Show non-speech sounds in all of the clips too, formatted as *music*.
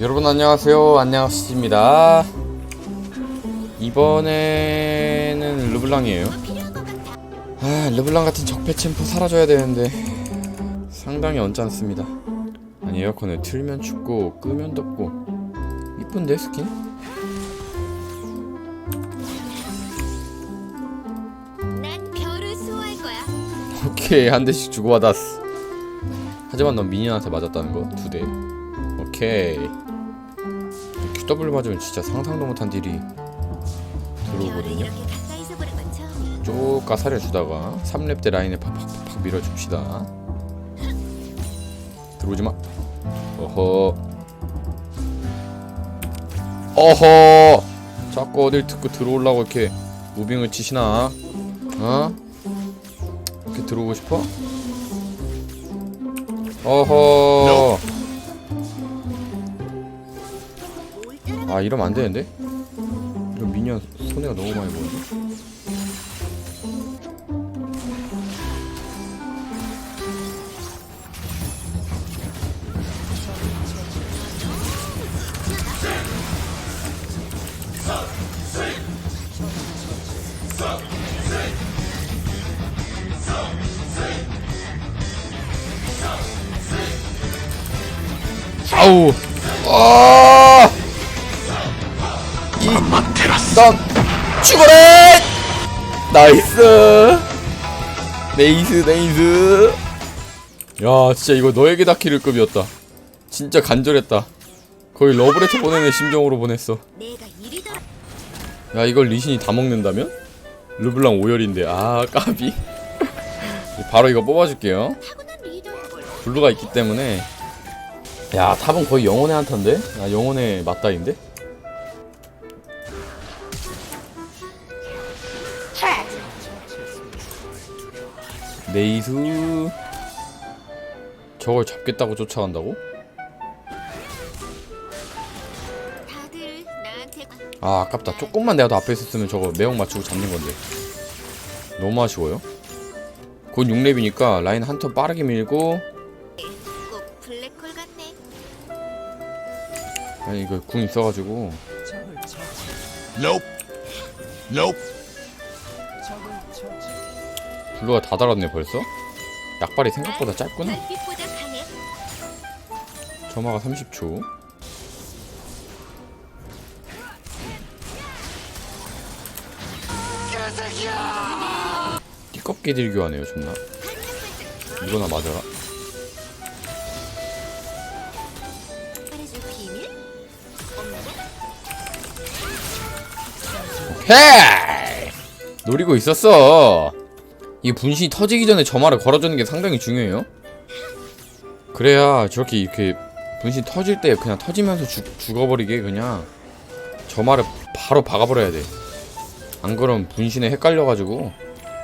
여러분 안녕하세요. 안녕하십니다 이번에는 르블랑이에요. 아 르블랑 같은 적폐 챔프 사라져야 되는데 상당히 언짢습니다. 아니 에어컨을 틀면 춥고 끄면 덥고. 이쁜데 스킨? 오케이 한 대씩 주고받았어 하지만 넌 미니언한테 맞았다는 거 두 대. 오케이. QW 맞으면 진짜 상상도 못한 딜이 들어오거든요. 쭉 가사를 주다가 3렙 때 라인에 팍팍팍 밀어줍시다. 들어오지 마. 어허. 어허. 자꾸 어딜 듣고 들어오려고 이렇게 무빙을 치시나? 어? 이렇게 들어오고 싶어? 어허. 아 이러면 안 되는데? 이런 미니언 손해가 너무 많이 보는 아우 아넌 죽어라! 나이스! 네이스, 네이스! 야, 진짜 이거 너에게 닿기를 급이었다. 진짜 간절했다. 거의 러브레터 보내는 심정으로 보냈어. 야, 이걸 리신이 다 먹는다면? 르블랑 5열인데, 아, 까비. *laughs* 바로 이거 뽑아줄게요. 블루가 있기 때문에. 야, 탑은 거의 영혼의 한타인데? 아, 영혼의 맞다인데? 네이스 저걸 잡겠다고 쫓아간다고? 아 아깝다 조금만 내가 더 앞에 있었으면 저거 매혹 맞추고 잡는 건데 너무 아쉬워요 곧 6렙이니까 라인 한 턴 빠르게 밀고 아니 이거 궁 있어가지고 Nope. Nope. 블루가 다 달았네 벌써? 약발이 생각보다 짧구나 강해. 점화가 30초 띠껍게 딜교하네요 존나 이거나 맞아라 헤이! 노리고 있었어. 이 분신이 터지기 전에 점화를 걸어주는 게 상당히 중요해요. 그래야 저렇게 이렇게 분신 터질 때 그냥 터지면서 죽, 죽어버리게 그냥 점화를 바로 박아버려야 돼. 안 그러면 분신에 헷갈려가지고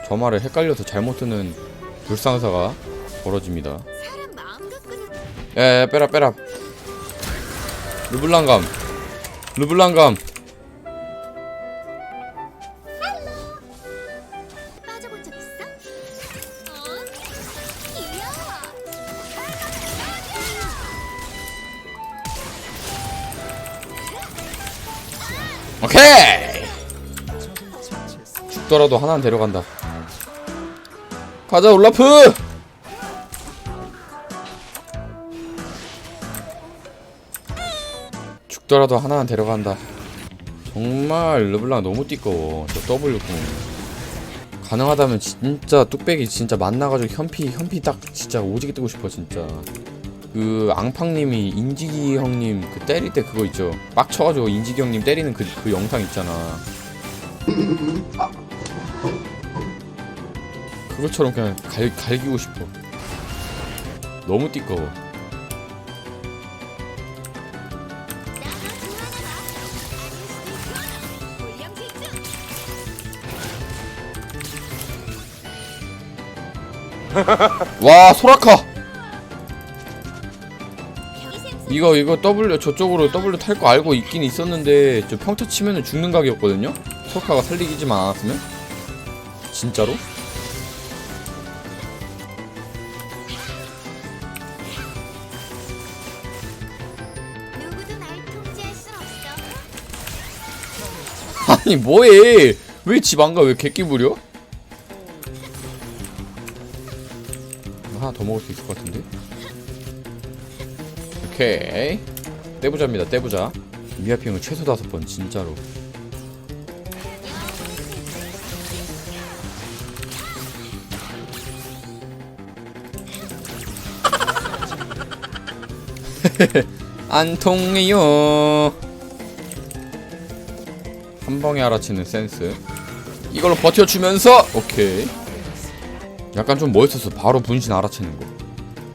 점화를 헷갈려서 잘못 뜨는 불상사가 벌어집니다. 사람 마음 갖고는 에 빼라 빼라. 르블랑감. 르블랑감. 오케이. 죽더라도 하나는 데려간다. 가자 올라프. 죽더라도 하나는 데려간다. 정말 르블랑 너무 띠꺼워. 저 W궁. 가능하다면 진짜 뚝배기 진짜 만나가지고 현피 현피 딱 진짜 오지게 뜨고 싶어 진짜 그 앙팡님이 인지기 형님 그 때릴 때 그거 있죠. 빡쳐가지고 인지기 형님 때리는 그, 그 영상 있잖아. 그것처럼 그냥 갈, 갈기고 싶어. 너무 띠꺼워. *laughs* 와 소라카 이거 이거 W 저쪽으로 W 탈 거 알고 있긴 있었는데 저 평타 치면은 죽는 각이었거든요? 석화가 살리기지만 않았으면? 진짜로? 아니 뭐해 왜 집 안 가? 왜 객기 부려? 하나 더 먹을 수 있을 것 같은데? 오케이. 떼부자입니다 떼부자. 미아핑은 최소 다섯 번 진짜로. *laughs* 안 통해요. 한 방에 알아치는 센스. 이걸로 버텨주면서 오케이. 약간 좀 멋있었어 바로 분신 알아채는 거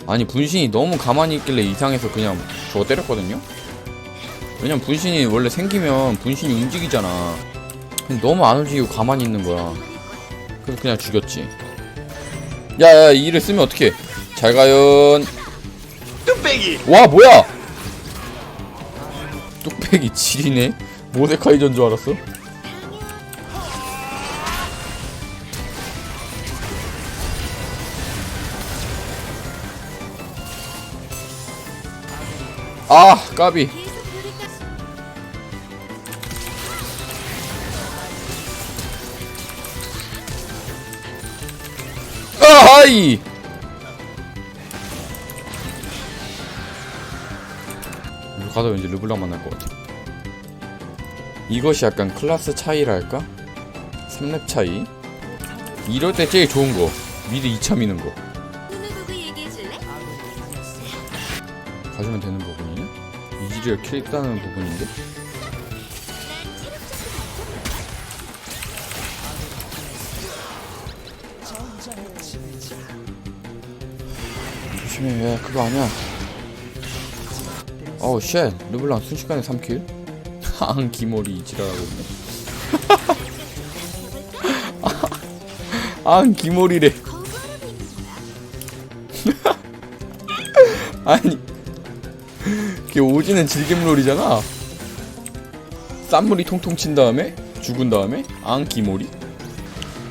아니 분신이 너무 가만히 있길래 이상해서 그냥 저거 때렸거든요? 왜냐면 분신이 원래 생기면 분신이 움직이잖아. 너무 안 움직이고 가만히 있는 거야. 그래서 그냥 죽였지. 야야 이를 쓰면 어떡해? 잘 가요. 뚝배기! 와 뭐야? 뚝배기 지리네? 모데카이전 줄 알았어 아 까비? 아하이. 가다 왠지 르블랑 만날 것 같아. 이것이 약간 클래스 차이랄까? 3렙 차이? 이럴 때 제일 좋은 거. 미드 2차 미는 거 가지면 되는 부분이냐? 이지리얼 킬 따는 부분인데? 조심해 야 그거 아니야 어우 쉣 르블랑 순식간에 3킬 *laughs* 앙 기모리 이지랄하고 있네 *laughs* 앙 거야. *laughs* 아니 오지는 질겜롤이잖아. 쌈물이 통통 친 다음에 죽은 다음에 앙 기모리.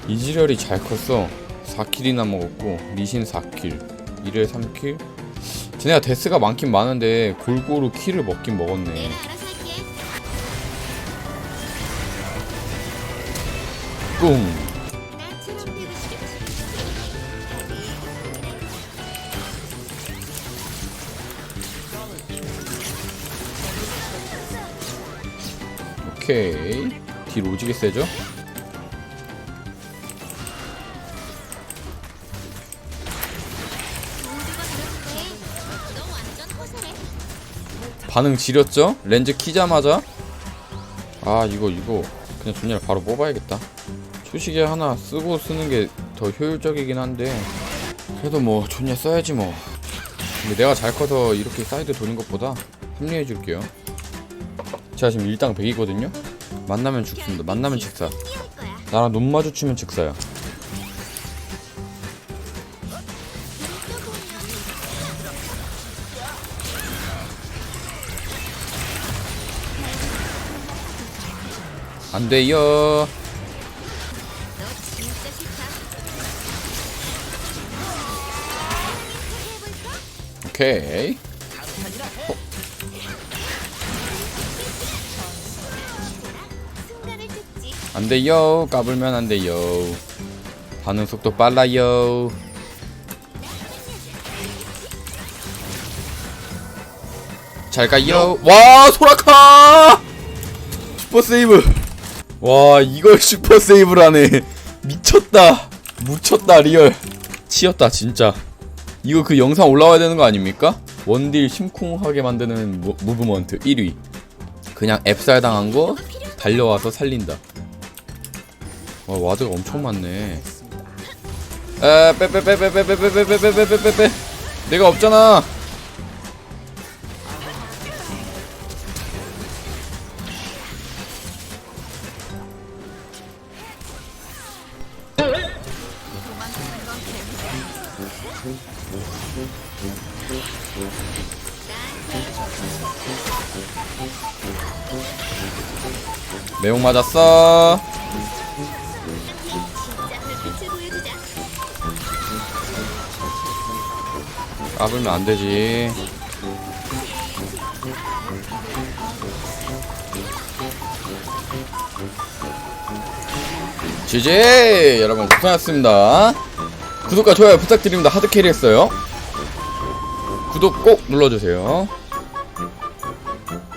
이지렬이 잘 컸어. 4킬이나 먹었고 리신 4킬 1회 3킬. 쟤네가 데스가 많긴 많은데 골고루 킬을 먹긴 먹었네. 내 오케이. 딜 오지게 세죠? 반응 지렸죠? 렌즈 키자마자? 아 이거 이거. 그냥 존예를 바로 뽑아야겠다. 초시계 하나 쓰고 쓰는 게 더 효율적이긴 한데. 그래도 뭐 존예 써야지 뭐. 근데 내가 잘 커서 이렇게 사이드 도는 것보다 합리해 줄게요 제가 지금 일당 100이거든요? 만나면 죽습니다. 만나면 거야. 나랑 눈 마주치면 직사야. 안 돼요? 오케이. 순 안 돼요. 까불면 안 돼요. 반응 속도 빨라요. 잘 가요. 와 소라카! 슈퍼 세이브. 와 이걸 슈퍼 세이브라네. 미쳤다. 묻혔다 리얼. 치였다 진짜. 이거 그 영상 올라와야 되는 거 아닙니까? 원딜 심쿵하게 만드는 무, 무브먼트 1위. 그냥 앱살 당한 거 달려와서 살린다 와 와드가 엄청 많네 에빼빼빼빼빼빼빼빼빼빼빼빼빼빼 내가 없잖아 매혹 맞았어 까불면 안 되지. GG 여러분 고생하셨습니다. 구독과 좋아요 부탁드립니다. 하드캐리 했어요. 구독 꼭 눌러주세요